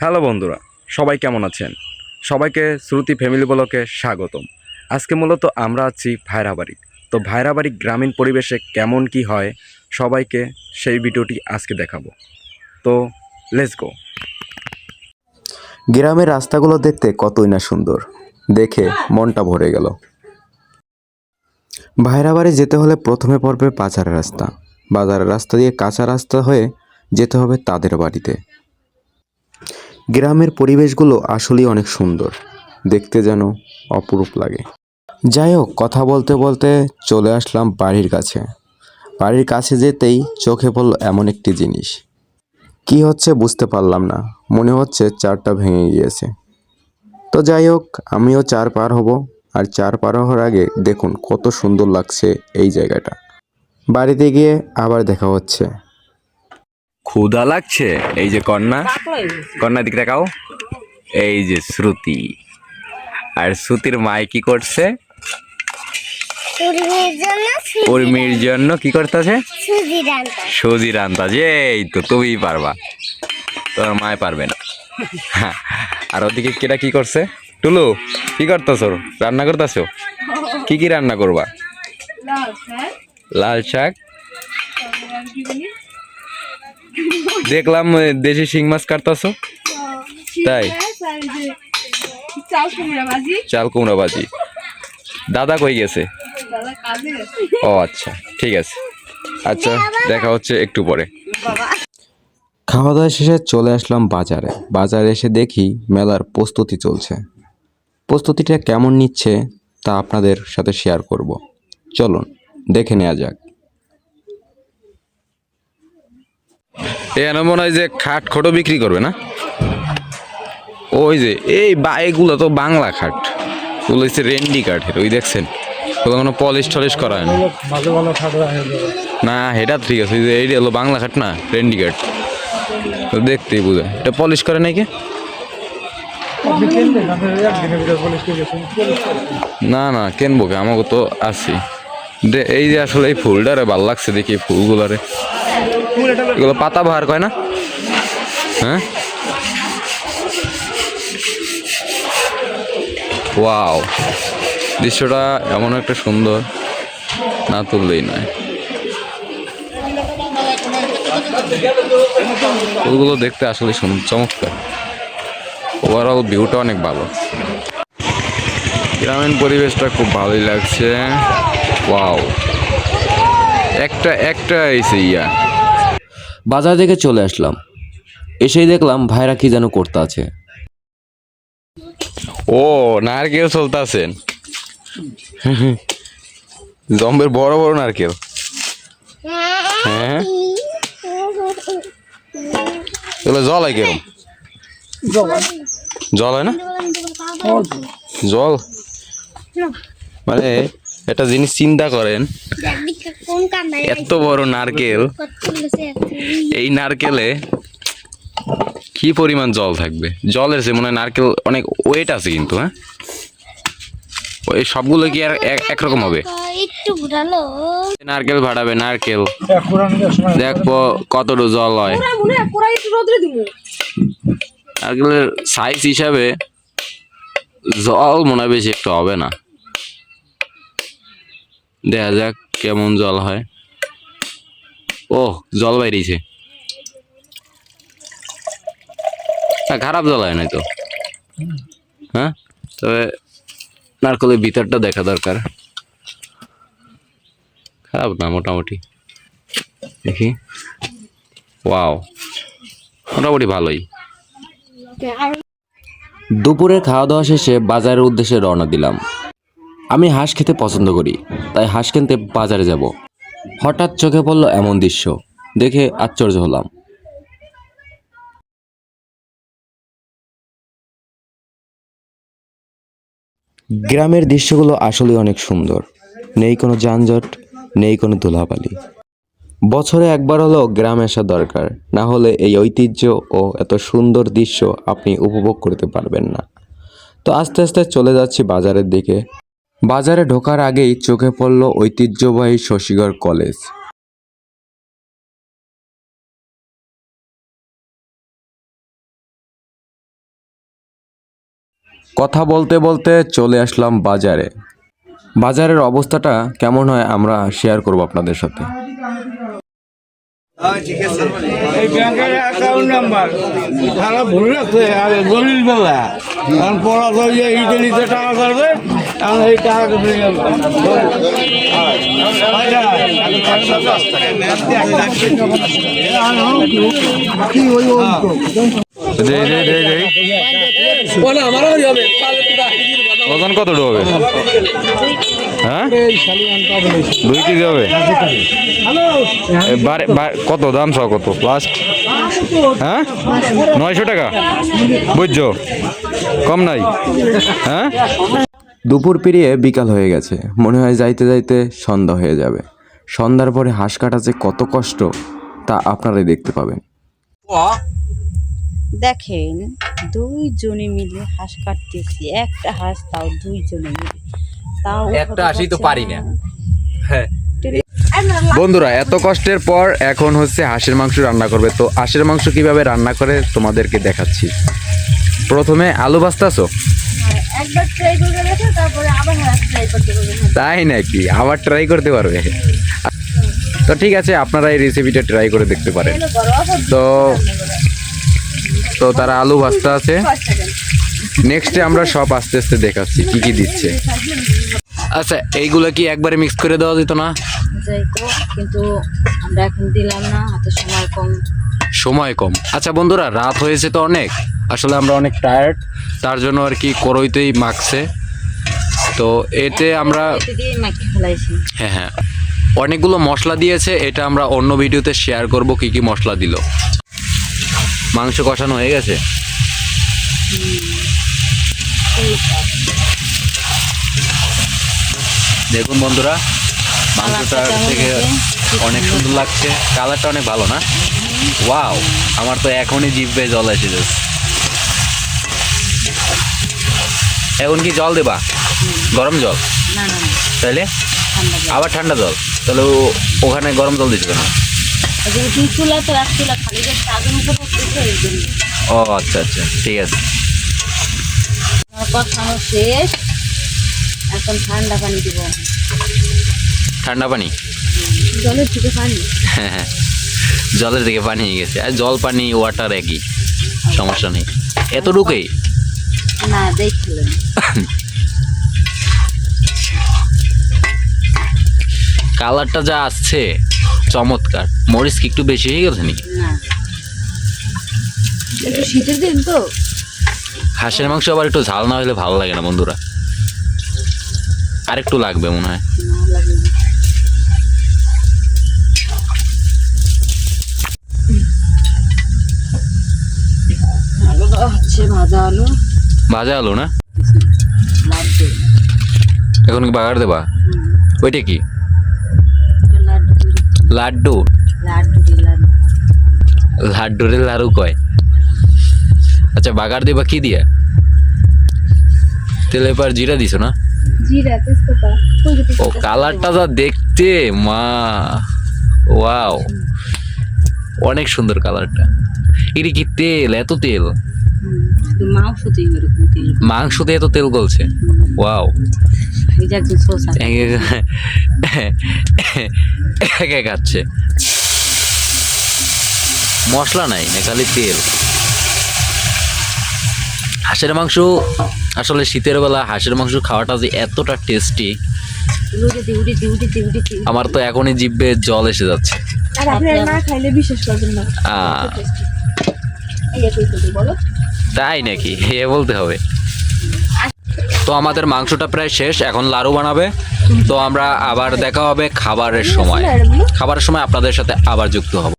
Hello বন্ধুরা, সবাই কেমন আছেন? সবাইকে শ্রুতি ফ্যামিলি ব্লকে স্বাগতম। আজকে মূলত আমরা আছি ভাইরাবাড়ি। তো ভাইরাবাড়ি গ্রামীণ পরিবেশে কেমন কি হয়, সবাইকে সেই ভিডিওটি আজকে দেখাবো। তো লেটস গো গ্রামের রাস্তাগুলো দেখতে কতই না সুন্দর। দেখে মনটা ভরে গেল। ভাইরাবাড়ি যেতে হলে প্রথমে পড়বে বাজারের রাস্তা। বাজারের রাস্তা দিয়ে কাঁচা রাস্তা হয়ে যেতে হবে তাদের বাড়িতে। গ্রামের পরিবেশগুলো আসলেই অনেক সুন্দর। দেখতে যেন অপরূপ লাগে। যাই হোক, কথা বলতে বলতে চলে আসলাম বাড়ির কাছে। বাড়ির কাছে যেতেই চোখে পড়ল এমন একটি জিনিস। কি হচ্ছে বুঝতে পারলাম না। মনে হচ্ছে চারটা ভেঙে গিয়েছে। তো যাই হোক, আমিও চার পার হব। আর চার পার হওয়ার আগে দেখুন কত সুন্দর লাগছে এই জায়গাটা। বাড়িতে গিয়ে আবার দেখা হচ্ছে। ক্ষুধা লাগছে? এই যে কন্যা। কন্যা দিক দেখাও এই যে শ্রুতি। আর শ্রুতির মায় কি করছে? উর্মির জন্য কি করতেছে? সুজি রান্তা যে এই তো তুমি পারবা। তোর মায় পারবে না। আর ওদিকে কেটা কি করছে? টুলু কি করতেছ? রান্না করতেছো? কি কি রান্না করবা? লাল শাক। দেখলাম দেশি শিং মাছ কাটতেছো? তাই? চাল কুমড়া ভাজি। দাদা কই গেছে? ও আচ্ছা ঠিক আছে। আচ্ছা দেখা হচ্ছে একটু পরে। খাওয়া দাওয়া শেষে চলে আসলাম বাজারে। বাজারে এসে দেখি মেলার প্রস্তুতি চলছে। প্রস্তুতিটা কেমন নিচ্ছে তা আপনাদের সাথে শেয়ার করব। চলুন, দেখে নেওয়া যাক। এখানে মনে হয় যে খাট খোটো বিক্রি করবে না? ওই যে, এই বা, এগুলো তো বাংলা খাট। ওগুলো হচ্ছে রেন্ডি কাঠের, ওই দেখছেন? ওগুলো কোনো পলিশ টলিশ করা হয় না। এটা ঠিক আছে, ওই যে এইটা হলো বাংলা খাট না, রেন্ডি কাঠ। দেখতেই বোঝায় এটা পলিশ করে নাকি? না না, কেনবো কে? আমাকে তো আছি এই যে আসলে এই ফুলটারে ভালো লাগছে দেখি ফুলগুলারে। এগুলো পাতা বাহার কয় না? হ্যাঁ? ওয়াও, দৃশ্যটা এমন একটা সুন্দর, না তুললেই নয়। ফুলগুলো দেখতে আসলে চমৎকার। ওভারঅল ভিউটা অনেক ভালো। গ্রামীণ পরিবেশটা খুব ভালোই লাগছে। ওয়াও। একটা একটা এসে ইয়া। বাজার থেকে চলে আসলাম। এসেই দেখলাম ভাইরা কি যেন করতে আছে। ও নারকেল চলতেছেন। জম্বের বড় বড় নারকেল। হ্যাঁ। এগুলো জল হয় কিরম? জল। হয় না? জল? মানে একটা জিনিস চিন্তা করেন এত বড় নারকেল। এই নারকেলে কি পরিমাণ জল থাকবে? জলের সে মনে হয় নারকেল অনেক ওয়েট আছে কিন্তু হ্যাঁ? ওই সবগুলো কি আর এক- একরকম হবে? নারকেল ভাড়াবে নারকেল। দেখব কতটুকু জল হয়। কোরাই একটু রোদ্রে দিব নারকেলের সাইজ হিসাবে জল মনে হয় বেশি একটু হবে না। দেখা যাক। কেমন জল হয়? ও জল বাইরেছে। হ্যাঁ খারাপ জল হয় নাই তো? হ্যাঁ? তবে নারকেলের ভিতরটা দেখা দরকার। খারাপ না মোটামুটি। দেখি। ওয়াও মোটামুটি ভালোই। দুপুরের খাওয়া দাওয়া শেষে বাজারের উদ্দেশ্যে রওনা দিলাম। আমি হাঁস খেতে পছন্দ করি, তাই হাঁস কিনতে বাজারে যাব। হঠাৎ চোখে পড়ল এমন দৃশ্য, দেখে আশ্চর্য হলাম। গ্রামের দৃশ্যগুলো আসলে অনেক সুন্দর। নেই কোনো যানজট, নেই কোনো ধুলাবালি। বছরে একবার হলেও গ্রামে আসা দরকার, না হলে এই ঐতিহ্য ও এত সুন্দর দৃশ্য আপনি উপভোগ করতে পারবেন না। তো আস্তে আস্তে চলে যাচ্ছি বাজারের দিকে। বাজারে ঢোকার আগেই চোখে পড়ল ঐতিহ্যবাহী শশীগড় কলেজ। কথা বলতে বলতে চলে আসলাম বাজারে। বাজারের অবস্থাটা কেমন হয় আমরা শেয়ার করব আপনাদের সাথে। এই ব্যাংকের অ্যাকাউন্ট নাম্বার ভালো ভুল রাখছে আর দলিল বেলা। কারণ পড়া টাকা করবে ওজন কত হবে? হ্যাঁ? দুই কেজি হবে? কত? দাম সব কত? লাস্ট হ্যাঁ? নয়শো টাকা? বুঝছ? কম নাই? হ্যাঁ? দুপুর পেরিয়ে বিকাল হয়ে গেছে। মনে হয় যাইতে যাইতে সন্ধ্যা হয়ে যাবে। সন্ধ্যার পরে হাঁস কাটা যে কত কষ্ট তা আপনারাই দেখতে পাবেন। দেখেন দুইজনে মিলে হাঁস কাটতেছি। একটা হাঁস তাও দুই দুইজনে মিলে। তাও একটা হাঁসই তো পারি না। বন্ধুরা এত কষ্টের পর এখন হচ্ছে হাঁসের মাংস রান্না করবে। তো হাঁসের মাংস কীভাবে রান্না করে তোমাদেরকে দেখাচ্ছি। প্রথমে আলু ভাজতেছো? একবার ট্রাই করে দেখো তারপরে আবার ট্রাই করতে হবে তাই নাকি? আবার ট্রাই করতে পারবে? তো ঠিক আছে আপনারা এই রেসিপিটা ট্রাই করে দেখতে পারেন। তো তো তারা আলু ভাস্তা আছে। নেক্সটে আমরা সব আস্তে আস্তে দেখাচ্ছি কি কি দিচ্ছে। আচ্ছা এইগুলো কি একবারে মিক্স করে দেওয়া যেত না? কিন্তু আমরা এখন দিলাম না হাতে সময় কম। সময় কম। আচ্ছা বন্ধুরা রাত হয়েছে তো অনেক। আসলে আমরা অনেক টায়ার্ড তার জন্য আর কি করইতেই মাখছে। তো এতে আমরা হ্যাঁ হ্যাঁ। অনেকগুলো মশলা দিয়েছে এটা আমরা অন্য ভিডিওতে শেয়ার করব কি কি মশলা দিল। মাংস কষানো হয়ে গেছে? দেখুন বন্ধুরা মাংসটা থেকে অনেক সুন্দর লাগছে। কালারটা অনেক ভালো না? ওয়াও আমার তো এখনই জিভে জল এসে যাচ্ছে এখন কি জল দেবা? গরম জল? তাইলে? আবার ঠান্ডা জল। তাহলে ওখানে গরম জল দিচ্ছে কেন? ও আচ্ছা আচ্ছা ঠিক আছে। কষানো শেষ। এখন ঠান্ডা পানি দিব। ঠান্ডা পানি? জলের থেকে পানি। হ্যাঁ জলের দিকে পানি হয়ে গেছে। আর জল পানি ওয়াটার একই। সমস্যা নেই। এতটুকুই? না কালারটা যা আসছে চমৎকার। মরিচ কি একটু বেশি হয়ে গেছে নাকি? না। একটু শীতের দিন তো। হাঁসের মাংস আবার একটু ঝাল না হলে ভালো লাগে না বন্ধুরা। আর একটু লাগবে মনে হয়। হচ্ছে ভাজা আলু। ভাজা আলু না? এখন কি বাগার দেবা? ওইটা কি? লাড্ডু। লাড্ডুরে লাড়ু কয়। আচ্ছা বাগার দিবা কি দিয়া? তেলে এবার জিরা দিছো না? ও কালারটা যা দেখতে মা। ওয়াও। অনেক সুন্দর কালারটা। এটা কি তেল? এত তেল? শুধু মাংসতেই এরকম তেল মাংসতে এত তেল গলছে। ওয়াও একে খাচ্ছে। মশলা নাই খালি তেল। হাঁসের মাংস আসলে শীতের বেলা হাঁসের মাংস খাওয়াটা যে এতটা টেস্টি আমার তো এখনই জিভে জল এসে যাচ্ছে। আর আপনারা না খাইলে বিশেষ করবেন না। তাই নাকি? হে বলতে হবে। তো আমাদের মাংসটা প্রায় শেষ, এখন লাড়ু বানাবে। তো আমরা আবার দেখা হবে খাবারের সময়। খাবারের সময় আপনাদের সাথে আবার যুক্ত হব।